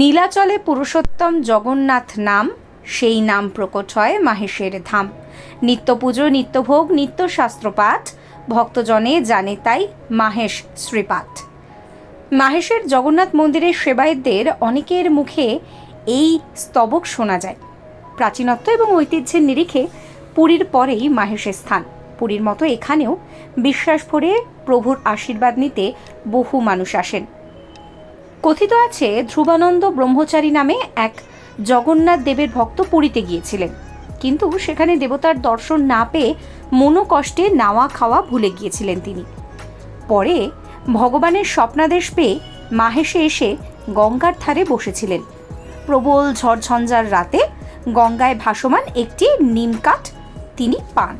নীলাচলে পুরুষোত্তম জগন্নাথ নাম, সেই নাম প্রকট হয় মাহেশের ধাম। নিত্য পুজো নিত্যভোগ নিত্য শাস্ত্রপাঠ ভক্তজনে জানে তাই মাহেশ শ্রীপাঠ মাহেশের জগন্নাথ মন্দিরের সেবায়তদের অনেকের মুখে এই স্তবক শোনা যায়। প্রাচীনত্ব এবং ঐতিহ্যের নিরিখে পুরীর পরেই মাহেশের স্থান। পুরীর মতো এখানেও বিশ্বাস ভরে প্রভুর আশীর্বাদ নিতে বহু মানুষ আসেন। কথিত আছে, ধ্রুবানন্দ ব্রহ্মচারী নামে এক জগন্নাথ দেবের ভক্ত পুরীতে গিয়েছিলেন। কিন্তু সেখানে দেবতার দর্শন না পেয়ে মনোকষ্টে নাওয়া খাওয়া ভুলে গিয়েছিলেন তিনি। পরে ভগবানের স্বপ্নাদেশ পেয়ে মাহেশে এসে গঙ্গার ধারে বসেছিলেন। প্রবল ঝড়ঝঞ্ঝার রাতে গঙ্গায় ভাসমান একটি নিমকাঠ তিনি পান।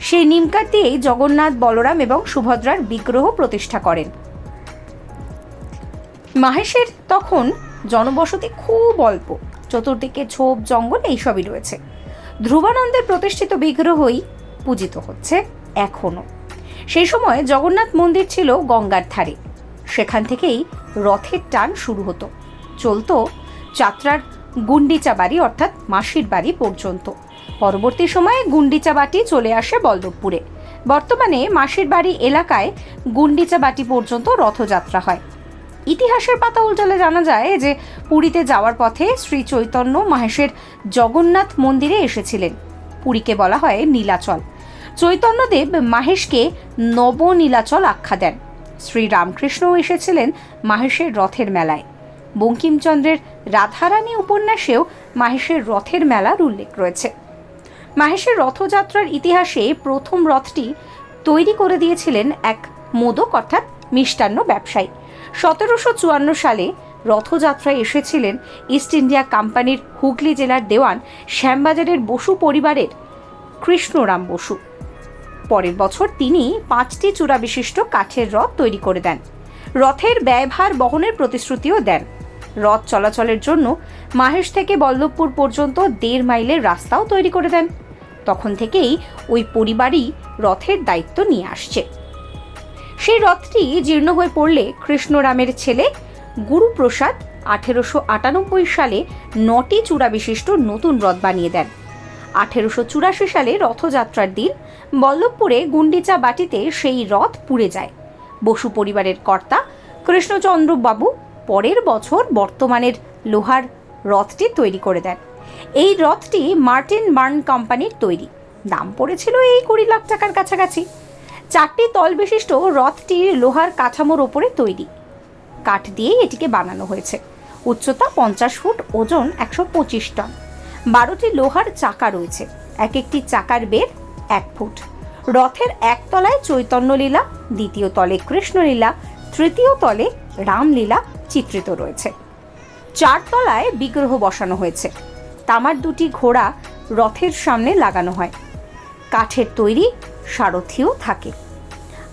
সেই নিমকাঠ দিয়েই জগন্নাথ বলরাম এবং সুভদ্রার বিগ্রহ প্রতিষ্ঠা করেন। মাহেশের তখন জনবসতি খুব অল্প। চতুর্দিকে ঝোপ, জঙ্গল এইসবই রয়েছে। ধ্রুবানন্দের প্রতিষ্ঠিত বিগ্রহই পূজিত হচ্ছে এখনও সেই সময় জগন্নাথ মন্দির ছিল গঙ্গার ধারে। সেখান থেকেই রথের টান শুরু হতো। চলতো যাত্রার গুন্ডিচা বাড়ি, অর্থাৎ মাসির বাড়ি পর্যন্ত। পরবর্তী সময়ে গুন্ডিচা বাটি চলে আসে বল্লভপুরে। বর্তমানে মাসির বাড়ি এলাকায় গুন্ডিচা বাটি পর্যন্ত রথযাত্রা হয়। ইতিহাসের পাতা উল্টালে জানা যায় যে পুরীতে যাওয়ার পথে শ্রী চৈতন্য মহেশের জগন্নাথ মন্দিরে এসেছিলেন। পুরীকে বলা হয় নীলাচল। চৈতন্যদেব মাহেশকে নবনীলাচল আখ্যা দেন। শ্রী রামকৃষ্ণও এসেছিলেন মাহেশের রথের মেলায়। বঙ্কিমচন্দ্রের রাধারানী উপন্যাসেও মাহেশের রথের মেলার উল্লেখ রয়েছে। মাহেশের রথযাত্রার ইতিহাসে প্রথম রথটি তৈরি করে দিয়েছিলেন এক মোদক অর্থাৎ মিষ্টান্ন ব্যবসায়ী। সতেরোশো চুয়ান্ন সালে রথযাত্রায় এসেছিলেন ইস্ট ইন্ডিয়া কোম্পানির হুগলি জেলার দেওয়ান শ্যামবাজারের বসু পরিবারের কৃষ্ণরাম বসু। পরের বছর তিনি পাঁচটি চূড়া বিশিষ্ট কাঠের রথ তৈরি করে দেন। রথের ব্যয়ভার বহনের প্রতিশ্রুতিও দেন। রথ চলাচলের জন্য মাহেশ থেকে বল্লভপুর পর্যন্ত দেড় মাইলের রাস্তাও তৈরি করে দেন। তখন থেকেই ওই পরিবারই রথের দায়িত্ব নিয়ে আসছে। সেই রথটি জীর্ণ হয়ে পড়লে কৃষ্ণরামের ছেলে গুরুপ্রসাদ আঠেরোশো আটানব্বই সালে নটি চূড়া বিশিষ্ট নতুন রথ বানিয়ে দেন। আঠেরোশো চুরাশি সালে রথযাত্রার দিন বল্লভপুরে গুন্ডিচা বাটিতে সেই রথ পুড়ে যায়। বসু পরিবারের কর্তা কৃষ্ণচন্দ্র বাবু পরের বছর বর্তমানের লোহার রথটি তৈরি করে দেন। এই রথটি মার্টিন বার্ন কোম্পানির তৈরি। দাম পড়েছিল এই কুড়ি লাখ টাকার কাছাকাছি। চারটি তল বিশিষ্ট রথটি লোহার কাঠামোর ওপরে তৈরি। কাঠ দিয়েই এটিকে বানানো হয়েছে। উচ্চতা পঞ্চাশ ফুট, ওজন একশো পঁচিশ টন। বারোটি লোহার চাকা রয়েছে। এক একটি চাকার বের এক ফুট। রথের এক তলায় চৈতন্যলীলা, দ্বিতীয় তলে কৃষ্ণলীলা, তৃতীয় তলে রামলীলা চিত্রিত রয়েছে। চার তলায় বিগ্রহ বসানো হয়েছে। তামার দুটি ঘোড়া রথের সামনে লাগানো হয়। কাঠের তৈরি সারথিও থাকে।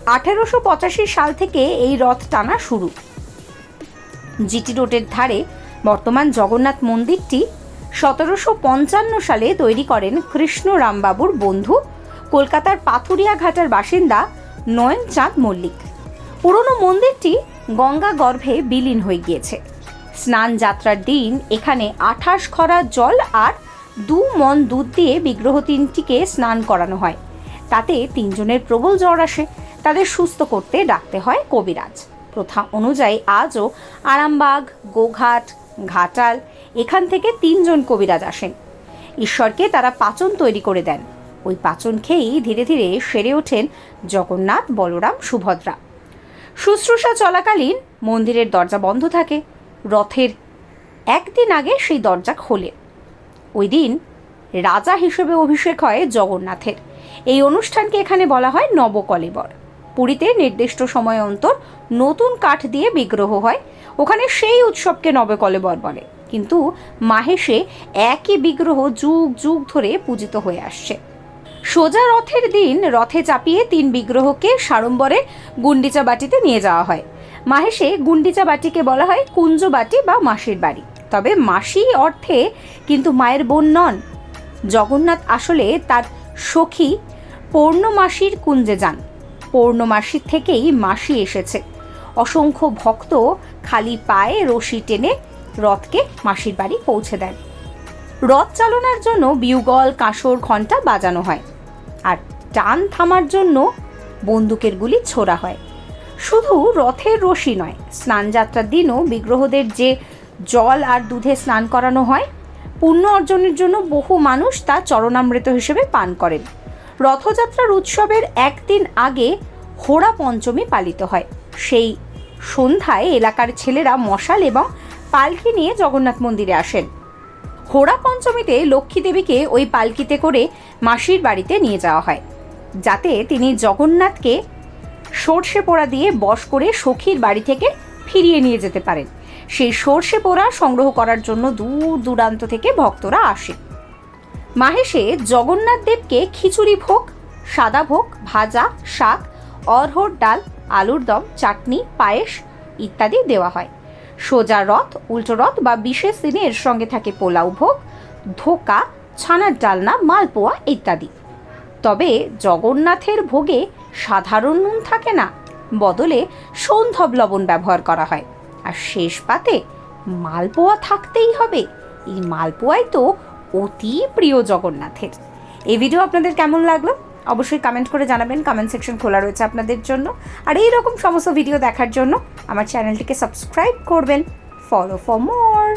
আঠেরোশো পঁচাশি সাল থেকে এই রথ টানা শুরু। জিটি রোডের ধারে বর্তমান জগন্নাথ মন্দিরটি সতেরোশো পঞ্চান্ন সালে তৈরি করেন কৃষ্ণ রামবাবুর বন্ধু, কলকাতার পাথুরিয়া ঘাটার বাসিন্দা নয়ন চাঁদ মল্লিক। পুরনো মন্দিরটি গঙ্গা গর্ভে বিলীন হয়ে গিয়েছে। স্নান যাত্রার দিন এখানে আঠাশ খরা জল আর দু মন দুধ দিয়ে বিগ্রহ তিনটিকে স্নান করানো হয়। তাতে তিনজনের প্রবল জ্বর আসে। তাদের সুস্থ করতে ডাকতে হয় কবিরাজ। প্রথা অনুযায়ী আজও আরামবাগ, গোঘাট, ঘাটাল এখান থেকে তিনজন কবিরাজ আসেন। ঈশ্বরকে তারা পাচন তৈরি করে দেন। ওই পাচন খেয়েই ধীরে ধীরে সেরে ওঠেন জগন্নাথ বলরাম সুভদ্রা। শুশ্রূষা চলাকালীন মন্দিরের দরজা বন্ধ থাকে। রথের একদিন আগে সেই দরজা খোলে। ওই দিন রাজা হিসেবে অভিষেক হয় জগন্নাথের। এই অনুষ্ঠানকে এখানে বলা হয় নবকলেবর। পুরীতে নির্দিষ্ট সময় অন্তর নতুন কাঠ দিয়ে বিগ্রহ হয়। ওখানে সেই উৎসবকে নবকলেবর বলে। কিন্তু মাহেশে একই বিগ্রহ যুগ যুগ ধরে পূজিত হয়ে আসছে। সোজা রথের দিন রথে চাপিয়ে তিন বিগ্রহকে সাড়ম্বরে গুন্ডিচা বাটিতে নিয়ে যাওয়া হয়। মাহেশে গুন্ডিচা বাটিকে বলা হয় কুঞ্জ বাটি বা মাসির বাড়ি। তবে মাসি অর্থে কিন্তু মায়ের বোন নন। জগন্নাথ আসলে তার সখী পৌর্ণমাসির কুঞ্জে যান। পৌর্ণমাসির থেকেই মাসি এসেছে। অসংখ্য ভক্ত খালি পায়ে রশি টেনে রথকে মাসির বাড়ি পৌঁছে দেন। রথ চালনার জন্য বিউগল, কাঁসর, ঘণ্টা বাজানো হয়। আর টান থামার জন্য বন্দুকের গুলি ছোড়া হয়। শুধু রথের রশি নয়, স্নানযাত্রার দিনও বিগ্রহদের যে জল আর দুধে স্নান করানো হয়, পুণ্য অর্জনের জন্য বহু মানুষ তা চরণামৃত হিসেবে পান করেন। রথযাত্রার উৎসবের একদিন আগে হোড়া পঞ্চমী পালিত হয়। সেই সন্ধ্যায় এলাকার ছেলেরা মশাল এবং পালকি নিয়ে জগন্নাথ মন্দিরে আসেন। হোড়া পঞ্চমীতে লক্ষ্মী দেবীকে ওই পালকিতে করে মাসির বাড়িতে নিয়ে যাওয়া হয়। যাতে তিনি জগন্নাথকে সর্ষে পোড়া দিয়ে বশ করে সখীর বাড়ি থেকে ফিরিয়ে নিয়ে যেতে পারেন। সেই সর্ষে পোড়া সংগ্রহ করার জন্য দূর দূরান্ত থেকে ভক্তরা আসে। মাহেশে জগন্নাথ দেবকে খিচুড়ি ভোগ, সাদা ভোগ, ভাজা, শাক অরহর ডাল, আলুর দম, চাটনি, পায়েস ইত্যাদি দেওয়া হয়। সোজা রথ, উল্টো রথ বা বিশেষ দিনে এর সঙ্গে থাকে পোলাও ভোগ, ধোকা, ছানার ডালনা, মালপোয়া ইত্যাদি। তবে জগন্নাথের ভোগে সাধারণ নুন থাকে না, বদলে সৌন্ধব লবণ ব্যবহার করা হয়। আর শেষ পাতে মালপোয়া থাকতেই হবে। এই মালপোয়াই তো অতি প্রিয় জগন্নাথের। এই ভিডিও আপনাদের কেমন লাগল? অবশ্যই কমেন্ট করে জানাবেন। কমেন্ট সেকশন খোলা রয়েছে আপনাদের জন্য। আর এই রকম সমস্ত ভিডিও দেখার জন্য আমার চ্যানেলটিকে সাবস্ক্রাইব করবেন। Follow for more